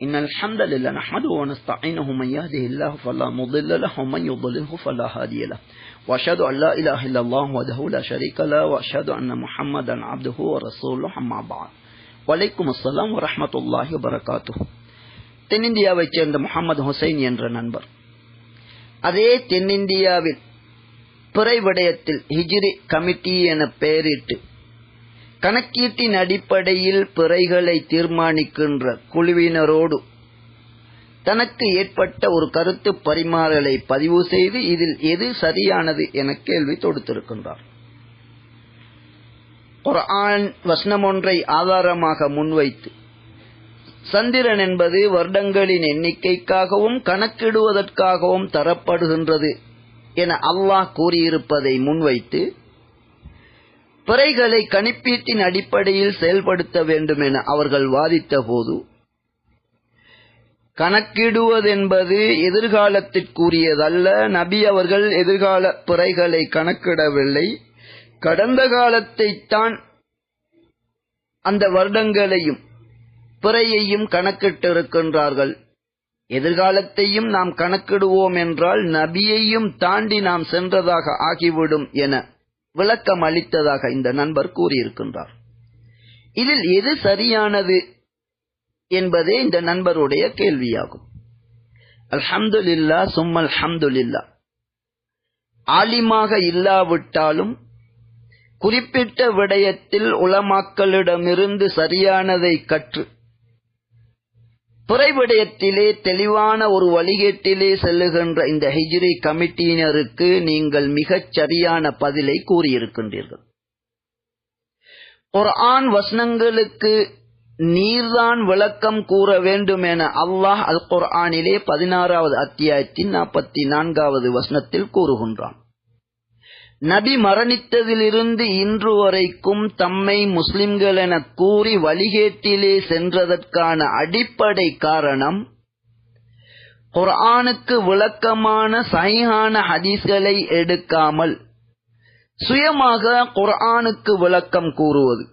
إن الحمد لله نحمده ونستعينه من يهده الله فلا مضل له ومن يضلله فلا هادي له وأشهد أن لا إله إلا الله وحده لا شريك له وأشهد أن محمدا عبده ورسوله أما بعد வலைக்கும் அஸ்லாம் வரமத்துல்லாஹி வரகாத்து தென்னிந்தியாவைச் சேர்ந்த முகமது ஹுசைன் என்ற நண்பர் அதே தென்னிந்தியாவில் பிறை விடயத்தில் ஹிஜ்ரி கமிட்டி என பெயரிட்டு கணக்கீட்டின் அடிப்படையில் பிறைகளை தீர்மானிக்கின்ற குழுவினரோடு தனக்கு ஏற்பட்ட ஒரு கருத்து பரிமாறலை பதிவு செய்து இதில் எது சரியானது என கேள்வி தொடுத்திருக்கின்றார். ஒரு வசனம் ஒன்றை ஆதாரமாக முன்வைத்து சந்திரன் என்பது வருடங்களின் எண்ணிக்கைக்காகவும் கணக்கிடுவதற்காகவும் தரப்படுகின்றது என அல்லாஹ் கூறியிருப்பதை முன்வைத்து பிறைகளை கணிப்பீட்டின் அடிப்படையில் செயல்படுத்த வேண்டும் என அவர்கள் வாதித்த போது கணக்கிடுவதென்பது எதிர்காலத்திற்குரியதல்ல. நபி அவர்கள் எதிர்கால பிறைகளை கணக்கிடவில்லை. கடந்த காலத்தைத்தான் அந்த வருடங்களையும் பிறையையும் கணக்கிட்டிருக்கின்றார்கள். எதிர்காலத்தையும் நாம் கணக்கிடுவோம் என்றால் நபியையும் தாண்டி நாம் சென்றதாக ஆகிவிடும் என விளக்கம் அளித்ததாக இந்த நண்பர் கூறியிருக்கின்றார். இதில் எது சரியானது என்பதே இந்த நண்பருடைய கேள்வியாகும். அல்ஹம்துல்லா சும்மல் ஹம்துலில்லா. ஆலிமாக இல்லாவிட்டாலும் குறிப்பிட்ட விடயத்தில் உளமாக்களிடமிருந்து சரியானதை கற்று பிறைவிடயத்திலே தெளிவான ஒரு வழிகேட்டிலே செல்லுகின்ற இந்த ஹிஜ்ரி கமிட்டியினருக்கு நீங்கள் மிகச் சரியான பதிலை கூறியிருக்கின்றீர்கள். ஒரு ஆண் வசனங்களுக்கு நீர்தான் விளக்கம் கூற வேண்டும் என அல்லாஹ் அல் குர்ஆனிலே பதினாறாவது அத்தியாயத்தின் நாற்பத்தி நான்காவது வசனத்தில் கூறுகின்றான். நபி மரணித்ததிலிருந்து இன்று வரைக்கும் தம்மை முஸ்லிம்கள் என கூறி வழிகேட்டிலே சென்றதற்கான அடிப்படை காரணம் குர்ஆனுக்கு விளக்கமான சைஹான ஹதீஸ்களை எடுக்காமல் சுயமாக குர்ஆனுக்கு விளக்கம் கூறுவது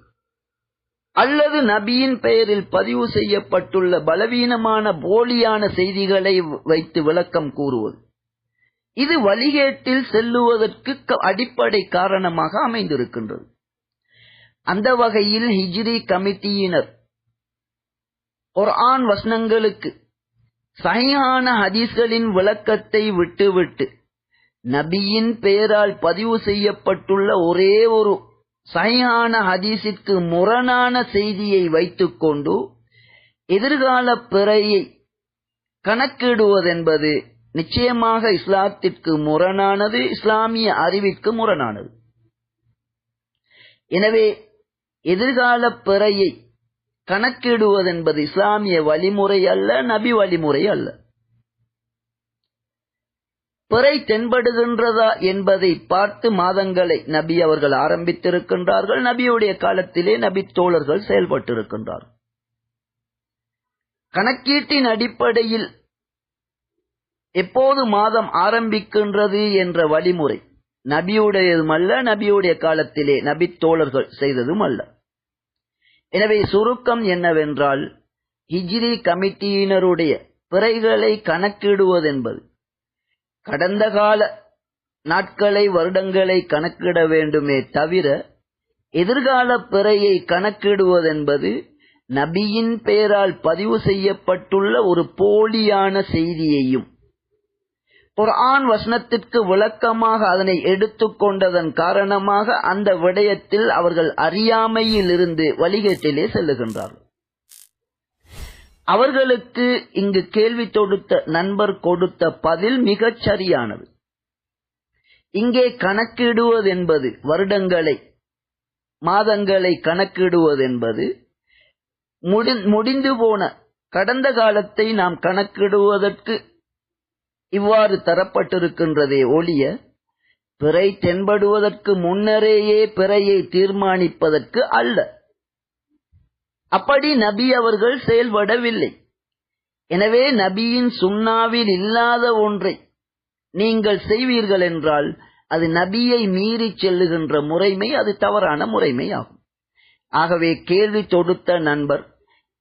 அல்லது நபியின் பெயரில் பதிவு செய்யப்பட்டுள்ள பலவீனமான போலியான செய்திகளை வைத்து விளக்கம் கூறுவது. இது வழிகேட்டில் செல்லுவதற்கு அடிப்படை காரணமாக அமைந்திருக்கின்றது. அந்த வகையில் ஹிஜ்ரி கமிட்டியினர் ஒரு ஆண் வசனங்களுக்கு சகையான ஹதீஸ்களின் விளக்கத்தை விட்டுவிட்டு நபியின் பெயரால் பதிவு செய்யப்பட்டுள்ள ஒரே ஒரு சகையான ஹதீஸிற்கு முரணான செய்தியை வைத்துக்கொண்டு எதிர்கால பிறையை கணக்கிடுவதென்பது நிச்சயமாக இஸ்லாத்திற்கு முரணானது இஸ்லாமிய அறிவிற்கு முரணானது. எனவே எதிர்கால பிறையை கணக்கிடுவதென்பது இஸ்லாமிய வழிமுறை அல்ல நபி வழிமுறை அல்ல. பிறை தென்படுகின்றதா என்பதை பார்த்து மாதங்களை நபி அவர்கள் ஆரம்பித்திருக்கின்றார்கள். நபியுடைய காலத்திலே நபி தோழர்கள் செயல்பட்டிருக்கின்றார்கள். கணக்கீட்டின் அடிப்படையில் எப்போது மாதம் ஆரம்பிக்கின்றது என்ற வழிமுறை நபியுடையதும் அல்ல நபியுடைய காலத்திலே நபி தோழர்கள் செய்ததும் அல்ல. எனவே சுருக்கம் என்னவென்றால் ஹிஜ்ரி கமிட்டியினருடைய பிறைகளை கணக்கிடுவதென்பது. கடந்த கால நாட்களை வருடங்களை கணக்கிட வேண்டுமே தவிர எதிர்கால பிறையை கணக்கிடுவதென்பது நபியின் பெயரால் பதிவு செய்யப்பட்டுள்ள ஒரு போலியான செய்தியையும் குர்ஆன் வசனத்திற்கு விளக்கமாக அதனை எடுத்துக்கொண்டதன் காரணமாக அந்த விடயத்தில் அவர்கள் அறியாமையில் இருந்து வழிகேட்டிலே செல்லுகின்றார்கள். அவர்களுக்கு இங்கு கேள்வி தொடுத்த நண்பர் கொடுத்த பதில் மிகச் சரியானது. இங்கே கணக்கிடுவதென்பது வருடங்களை மாதங்களை கணக்கிடுவதென்பது முடிந்து போன கடந்த காலத்தை நாம் கணக்கிடுவதற்கு இவ்வாறு தரப்பட்டிருக்கின்றதே ஒழிய பிறை தென்படுவதற்கு முன்னரேயே பிறையை தீர்மானிப்பதற்கு அல்ல. அப்படி நபி அவர்கள் செயல்படவில்லை. எனவே நபியின் சுண்ணாவில் இல்லாத ஒன்றை நீங்கள் செய்வீர்கள் என்றால் அது நபியை மீறி செல்லுகின்ற முறைமை அது தவறான முறைமை ஆகும். ஆகவே கேள்வி தொடுத்த நண்பர்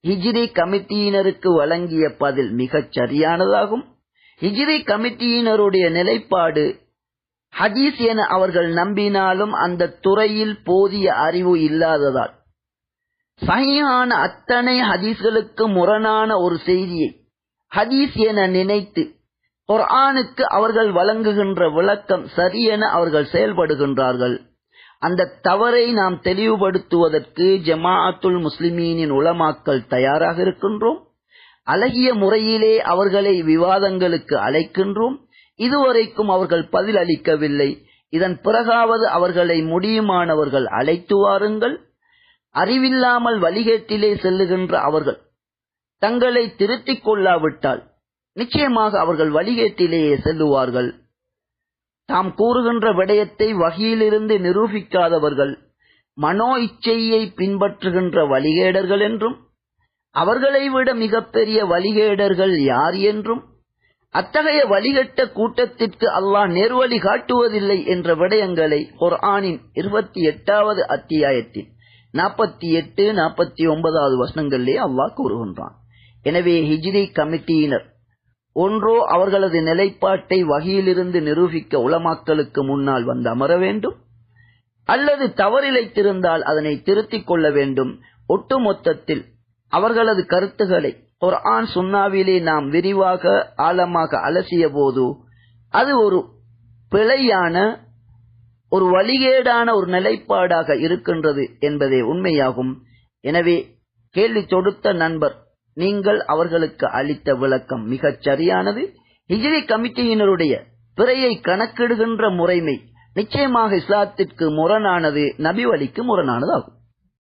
ஹிஜ்ரி கமிட்டியினருக்கு வழங்கிய பதில் மிகச் சரியானதாகும். ஹிஜ்ரி கமிட்டியினருடைய நிலைப்பாடு ஹதீஸ் என அவர்கள் நம்பினாலும் அந்த துறையில் போதிய அறிவு இல்லாததால். சகியான அத்தனை ஹதீஸ்களுக்கு முரணான ஒரு செய்தியை ஹதீஸ் என நினைத்து குர்ஆனுக்கு அவர்கள் வழங்குகின்ற விளக்கம் சரியென அவர்கள் செயல்படுகின்றார்கள். அந்த தவறை நாம் தெளிவுபடுத்துவதற்கு ஜமாஅத்துல் முஸ்லிமீனின் உலமாக்கள் தயாராக இருக்கின்றோம். அழகிய முறையிலே அவர்களை விவாதங்களுக்கு அழைக்கின்றோம். இதுவரைக்கும் அவர்கள் பதில் அளிக்கவில்லை. இதன் பிறகாவது அவர்களை முடியுமானவர்கள் அழைத்து வாருங்கள். அறிவில்லாமல் வழிகேட்டிலே செல்லுகின்ற அவர்கள் தங்களை திருத்திக் கொள்ளாவிட்டால் நிச்சயமாக அவர்கள் வழிகேட்டிலேயே செல்லுவார்கள். தாம் கூறுகின்ற விடயத்தை வகையிலிருந்து நிரூபிக்காதவர்கள் மனோ இச்சையை பின்பற்றுகின்ற வழிகேடர்கள் என்றும் அவர்களை விட மிகப்பெரிய வழிகேடர்கள் யார் என்றும் அத்தகைய வழிகட்ட கூட்டத்திற்கு அல்லாஹ் நேர்வழி காட்டுவதில்லை என்ற விடயங்களை குர்ஆனின் இருபத்தி எட்டாவது அத்தியாயத்தில் நாற்பத்தி எட்டு நாற்பத்தி ஒன்பதாவது வசனங்களிலே அல்லாஹ் கூறுகின்றான். எனவே ஹிஜ்ரி கமிட்டியினர் ஒன்றோ அவர்களது நிலைப்பாட்டை வகையிலிருந்து நிரூபிக்க உலமாக்களுக்கு முன்னால் வந்து அமர வேண்டும் அல்லது தவறிழைத்திருந்தால் அதனை திருத்திக் கொள்ள வேண்டும். ஒட்டுமொத்தத்தில் அவர்களது கருத்துக்களை குர்ஆன் சுன்னாவிலே நாம் விரிவாக ஆழமாக அலசிய போது அது ஒரு பிழையான ஒரு வழிகேடான ஒரு நிலைப்பாடாக இருக்கின்றது என்பதே உண்மையாகும். எனவே கேள்வி தொடுத்த நண்பர் நீங்கள் அவர்களுக்கு அளித்த விளக்கம் மிகச் சரியானது. ஹிஜ்ரி கமிட்டியினருடைய பிறையை கணக்கிடுகின்ற முறைமை நிச்சயமாக இஸ்லாத்திற்கு முரணானது நபி வழிக்கு முரணானதாகும்.